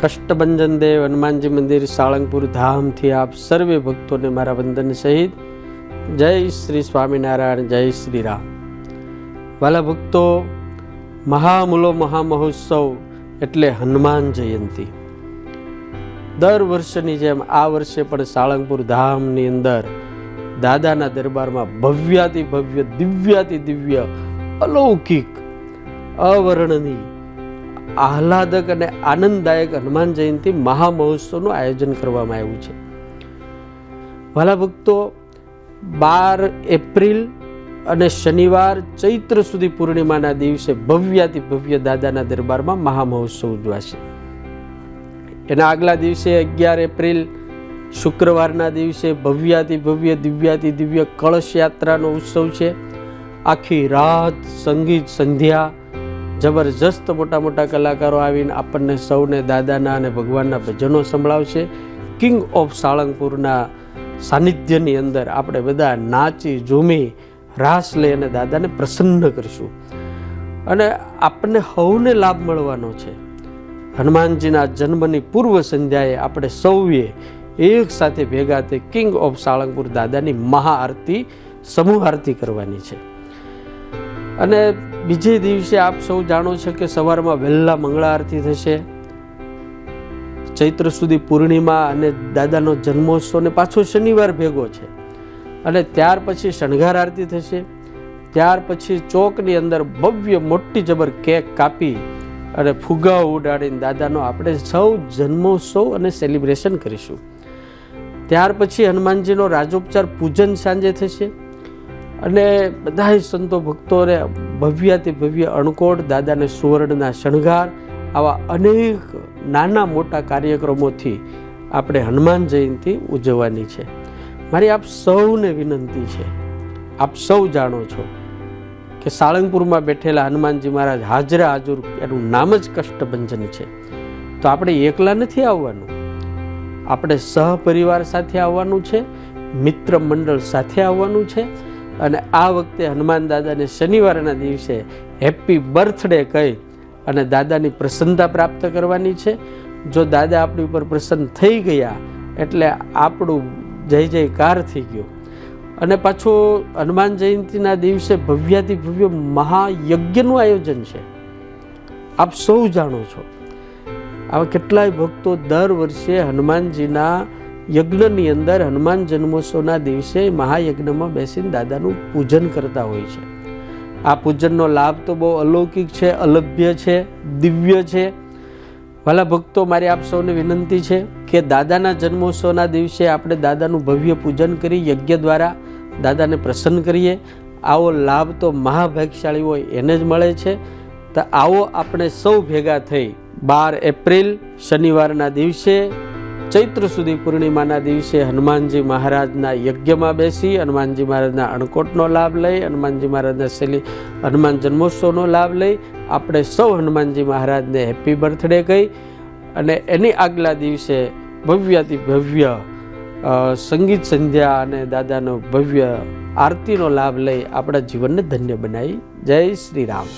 કષ્ટભંજન દેવ, હનુમાનજી મંદિર, સાળંગપુર ધામથી આપ સર્વે ભક્તોને મારા વંદન સહિત જય શ્રી સ્વામિનારાયણ, જય શ્રી રામ. વાલા ભક્તો, મહામૂલો મહામહોત્સવ એટલે હનુમાન જયંતિ. દર વર્ષની જેમ આ વર્ષે પણ સાળંગપુર ધામની અંદર દાદાના દરબારમાં ભવ્યાતિ ભવ્ય, દિવ્યાતિ દિવ્ય, અલૌકિક, અવર્ણનીય આહલાદક અને આનંદદાયક હનુમાન જયંતિ મહામહોત્સવનું આયોજન કરવામાં આવ્યું છે. વાલા ભક્તો, બાર એપ્રિલ અને શનિવાર ચૈત્ર સુધી પૂર્ણિમાના દિવસે ભવ્યાતિ ભવ્ય દાદાના દરબારમાં મહામહોત્સવ ઉજવાશે. એના આગલા દિવસે અગિયાર એપ્રિલ, શુક્રવારના દિવસે ભવ્યાતિ ભવ્ય, દિવ્યાતિ દિવ્ય કળશ યાત્રાનો ઉત્સવ છે. આખી રાત સંગીત સંધ્યા જબરજસ્ત મોટા મોટા કલાકારો આવીને આપણને સૌને, દાદાના અને ભગવાનના ભજનો સંભળાવશે. કિંગ ઓફ સાળંગપુરના સાનિધ્યની અંદર આપણે બધા નાચી, ઝૂમી, રાસ લઈ અને દાદાને પ્રસન્ન કરીશું. અને આપણને હવને લાભ મળવાનો છે. હનુમાનજીના જન્મની પૂર્વ સંધ્યાએ આપણે સૌએ એક સાથે ભેગા થઈ કિંગ ઓફ સાળંગપુર દાદાની મહાઆરતી સમૂહ આરતી કરવાની છે. અને બીજે દિવસે આપ સૌ જાણો છો કે સવારમાં વહેલા મંગળા આરતી થશે. ચૈત્ર સુધી પૂર્ણિમા અને દાદાનો જન્મોત્સવ ને પાછો શનિવાર ભેગો છે. અને ત્યાર પછી શણગાર આરતી થશે. ત્યાર પછી ચોકની અંદર ભવ્ય મોટી જબર કેક કાપી અને ફુગાઓ ઉડાડીને દાદાનો આપણે સૌ જન્મોત્સવ અને સેલિબ્રેશન કરીશું. ત્યાર પછી હનુમાનજીનો રાજોપચાર પૂજન સાંજે થશે. અને બધા સંતો ભક્તોને ભવ્યાથી ભવ્ય અણકોટ, દાદાને સુવર્ણના શણગાર, આવા અનેક નાના મોટા કાર્યક્રમોથી આપણે હનુમાન જયંતિ ઉજવવાની છે. મારી આપ સૌને વિનંતી છે, આપ સૌ જાણો છો કે સાળંગપુરમાં બેઠેલા હનુમાનજી મહારાજ હાજરા હાજર એનું નામ જ કષ્ટભંજન છે. તો આપણે એકલા નથી આવવાનું? આપણે સહપરિવાર સાથે આવવાનું છે, મિત્ર મંડળ સાથે આવવાનું છે અને આ વખતે હનુમાન દાદાને શનિવારના દિવસે હેપી બર્થડે કહી અને દાદાની પ્રસન્નતા પ્રાપ્ત કરવાની છે. જો દાદા આપણી ઉપર પ્રસન્ન થઈ ગયા એટલે આપણું જય જયકાર થઈ ગયો. અને પાછો હનુમાન જયંતિના દિવસે ભવ્યાતિ ભવ્ય મહાયજ્ઞનું આયોજન છે. આપ સૌ જાણો છો. આવા કેટલાય ભક્તો દર વર્ષે હનુમાનજીના યજ્ઞની અંદર હનુમાન જન્મોત્સવના દિવસે મહાયજ્ઞમાં બેસીને દાદાનું પૂજન કરતા હોય છે. આ પૂજનનો લાભ તો બહુ અલૌકિક છે, અલભ્ય છે, દિવ્ય છે. ભલા ભક્તો, મારી આપ સૌને વિનંતી છે કે દાદાના જન્મોત્સવના દિવસે આપણે દાદાનું ભવ્ય પૂજન કરી યજ્ઞ દ્વારા દાદાને પ્રસન્ન કરીએ. આવો લાભ તો મહાભાગ્યશાળી હોય, એને જ મળે છે. તો આવો આપણે સૌ ભેગા થઈ બાર એપ્રિલ શનિવારના દિવસે ચૈત્ર સુધી પૂર્ણિમાના દિવસે હનુમાનજી મહારાજના યજ્ઞમાં બેસી, હનુમાનજી મહારાજના અણકોટનો લાભ લઈ, હનુમાનજી મહારાજના શૈલી, હનુમાન જન્મોત્સવનો લાભ લઈ, આપણે સૌ હનુમાનજી મહારાજને હેપી બર્થડે કહી અને એની આગલા દિવસે ભવ્યાતિ ભવ્ય સંગીત સંધ્યા અને દાદાનો ભવ્ય આરતીનો લાભ લઈ આપણા જીવનને ધન્ય બનાવી. જય શ્રી રામ.